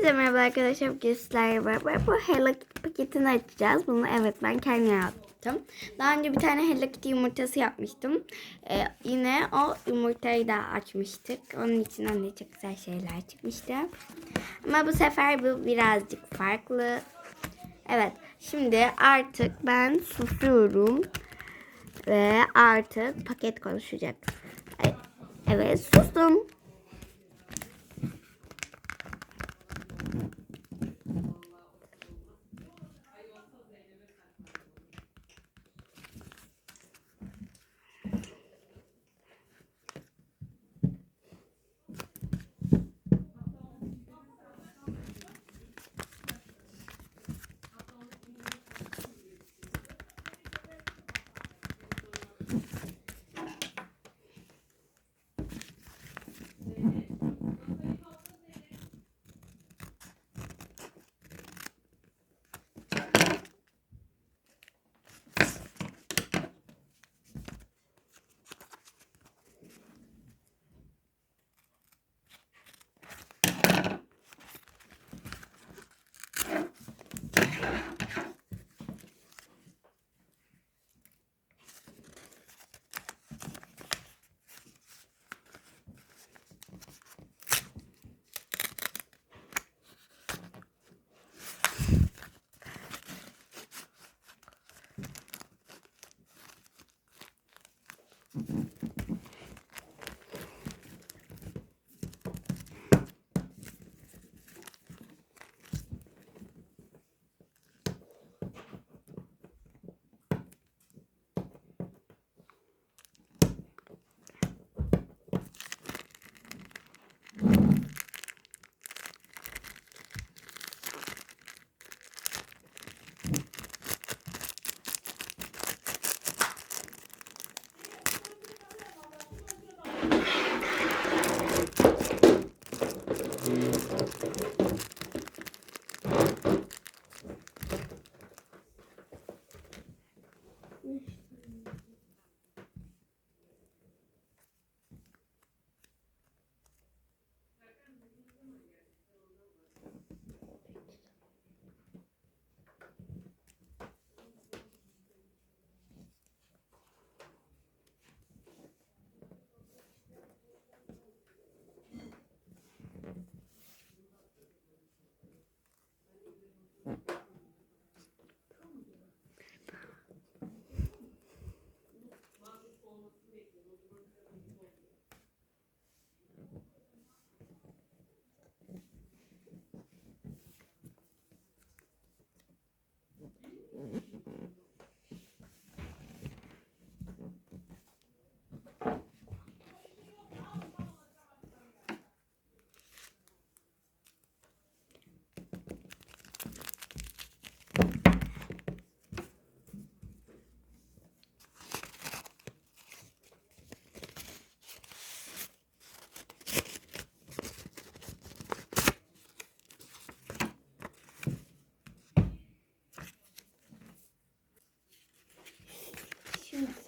Hepinize merhaba arkadaşlar. Bugün sizlerle beraber bu Hello Kitty paketini açacağız. Bunu evet ben kendim yaptım. Daha önce bir tane Hello Kitty yumurtası yapmıştım. Ee, yine o yumurtayı da açmıştık. Onun içinden de çok güzel şeyler çıkmıştı. Ama bu sefer bu birazcık farklı. Evet şimdi artık ben susuyorum. Ve artık paket konuşacak. Evet sustum.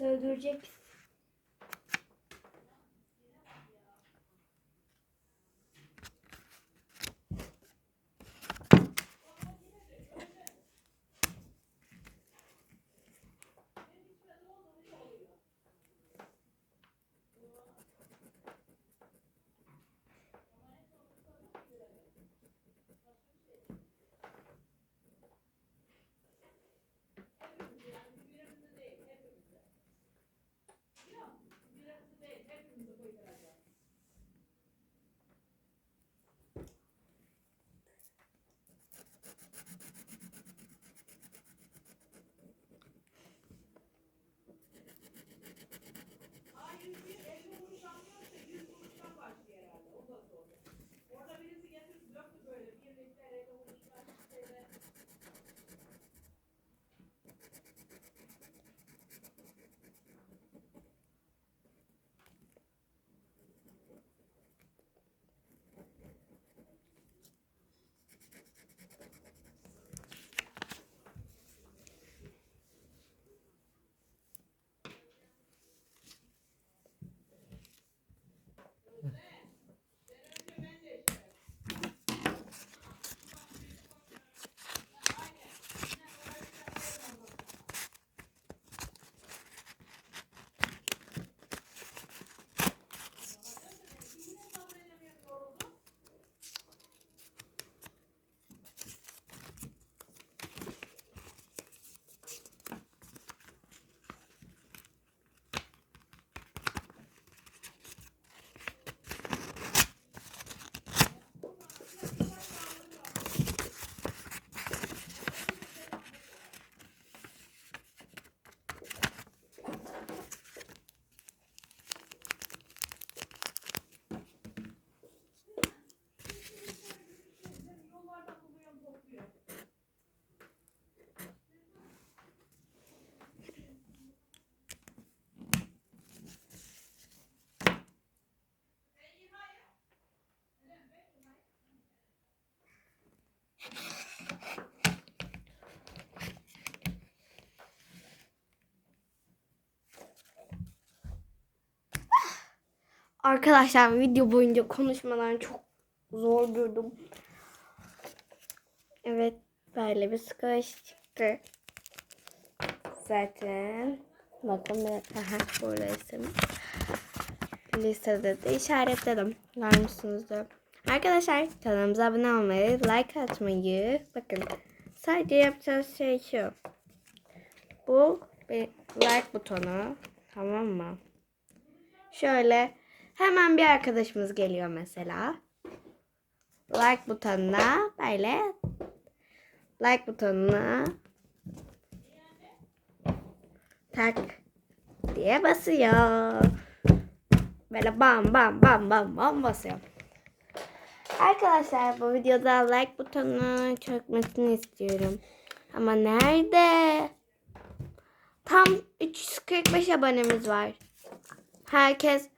Şimdi Arkadaşlar video boyunca konuşmadan çok zor durdum. Evet böyle bir squash çıktı. Zaten bakın bir aha burada isim. Listede de işaretledim. Görmüşsünüzdür. Arkadaşlar kanalımıza abone olmayı, like atmayı. Bakın sadece yapacağınız şey şu. Bu bir like butonu. Tamam mı? Şöyle hemen bir arkadaşımız geliyor mesela. Like butonuna böyle like butonuna tak diye basıyor. Böyle bam bam bam bam bam basıyor. Arkadaşlar bu videoda like butonuna çökmesini istiyorum. Ama nerede? Tam 345 abonemiz var. Herkes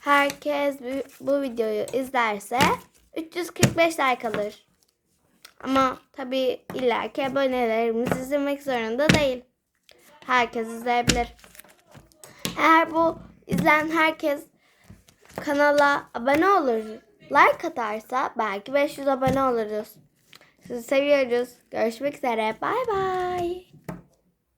herkes bu- videoyu izlerse 345 like alır. Ama tabi illaki abonelerimiz izlemek zorunda değil. Herkes izleyebilir. Eğer bu izleyen herkes kanala abone olur, like atarsa belki 500 abone oluruz. Sizi seviyoruz. Görüşmek üzere. Bay bay.